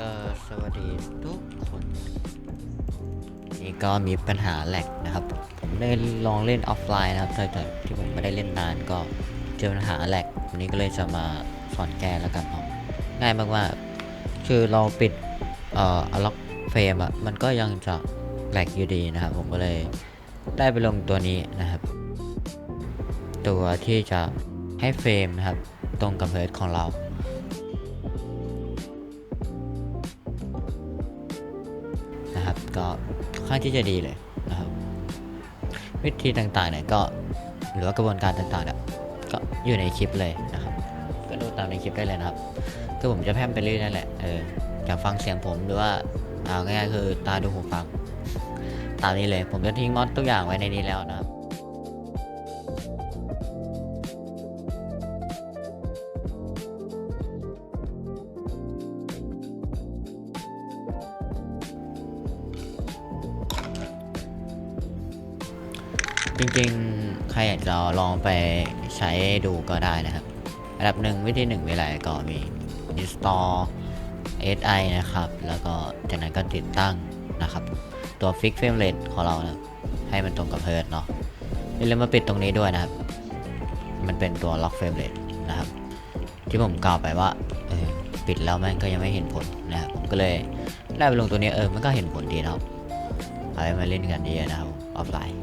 ก็สวัสดีทุกคน นี่ก็มีปัญหาแหลกนะครับ ผมได้ลองเล่นออฟไลน์นะครับแต่ที่ผมไม่ได้เล่นนานก็เจอปัญหาแหลกวันนี้ก็เลยจะมาสอนแก้แล้วกันเนาะง่ายมากๆคือเราปิดเอ่อล็อกเฟรมอะมันก็ยังจะแหลกอยู่ดีนะครับ ผมก็เลยได้ไปลงตัวนี้นะครับ ตัวที่จะให้เฟรมนะครับ ตรงกับเฮิร์ตของเรา นะครับ ก็ค่อนข้างที่จะดีเลยนะครับ วิธีต่างๆเนี่ยก็หรือว่ากระบวนการต่างๆเนี่ยก็อยู่ในคลิปเลยนะครับ ก็ดูตามในคลิปได้เลยนะครับคือผมจะแพมไปเรื่อยนั่นแหละเอออยากฟังเสียงผมหรือว่าเอาง่ายๆคือตาดูหูฟัง ตามนี้เลย ผมจะทิ้งมอดทุกอย่างไว้ในนี้แล้วนะครับ จริงๆ ใครอยากจะลองไปใช้ดูก็ได้นะครับ อันดับหนึ่งวิธีหนึ่งเวลาก็มี install SI นะครับ แล้วก็จากนั้นก็ติดตั้งนะครับ ตัว fix frame rate ของเรานะให้มันตรงกับเฮิร์ตเนาะอย่าลืมมาปิดตรงนี้ด้วยนะครับ มันเป็นตัว lock frame rate นะครับ ที่ผมกล่าวไปว่าเออปิดแล้วแม่งก็ยังไม่เห็นผลนะครับผมก็เลยได้ไปลงตัวนี้เออมันก็เห็นผลดีนะครับเอาไว้มาเล่นกันดีนะครับออฟไลน์